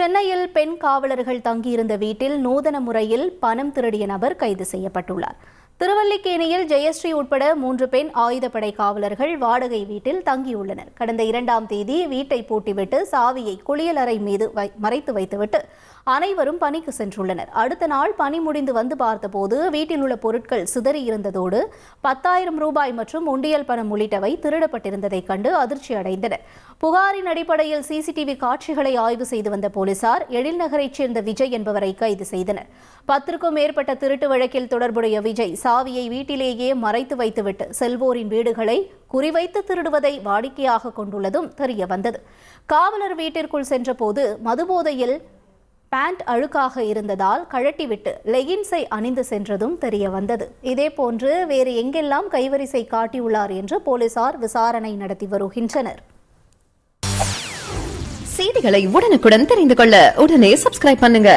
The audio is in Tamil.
சென்னையில் பெண் காவலர்கள் தங்கியிருந்த வீட்டில் நூதன முறையில் பணம் திருடிய நபர் கைது செய்யப்பட்டுள்ளார். திருவல்லிக்கேணியில் ஜெயஸ்ரீ உட்பட மூன்று பெண் ஆயுதப்படை காவலர்கள் வாடகை வீட்டில் தங்கியுள்ளனர். கடந்த இரண்டாம் தேதி வீட்டை பூட்டிவிட்டு சாவியை குளியலறை மீது மறைத்து வைத்துவிட்டு அனைவரும் பணிக்கு சென்றுள்ளனர். அடுத்த நாள் பணி முடிந்து வந்து பார்த்தபோது வீட்டில் உள்ள பொருட்கள் சிதறி இருந்ததோடு பத்தாயிரம் ரூபாய் மற்றும் உண்டியல் பணம் உள்ளிட்டவை திருடப்பட்டிருந்ததைக் கண்டு அதிர்ச்சி அடைந்தனர். புகாரின் அடிப்படையில் சிசிடிவி காட்சிகளை ஆய்வு செய்து வந்த போலீசார் எழில்நகரைச் சேர்ந்த விஜய் என்பவரை கைது செய்தனர். பத்திற்கும் மேற்பட்ட திருட்டு வழக்கில் தொடர்புடைய விஜய் சாவியை வீட்டிலேயே மறைத்து வைத்துவிட்டு செல்வோரின் வீடுகளை குறிவைத்து திருடுவதை வாடிக்கையாக கொண்டுள்ளதும் தெரிய வந்தது காவலர் வீட்டிற்குள் சென்றபோது மதுபோதையில் பேண்ட் அழுக்காக இருந்ததால் கழட்டிவிட்டு லெகின்ஸை அணிந்து சென்றதும் தெரிய வந்தது இதேபோன்று வேறு எங்கெல்லாம் கைவரிசை காட்டியுள்ளார் என்று போலீசார் விசாரணை நடத்தி வருகின்றனர். செய்திகளை உடனுக்குடன் தெரிந்து கொள்ள உடனே சப்ஸ்கிரைப் பண்ணுங்க.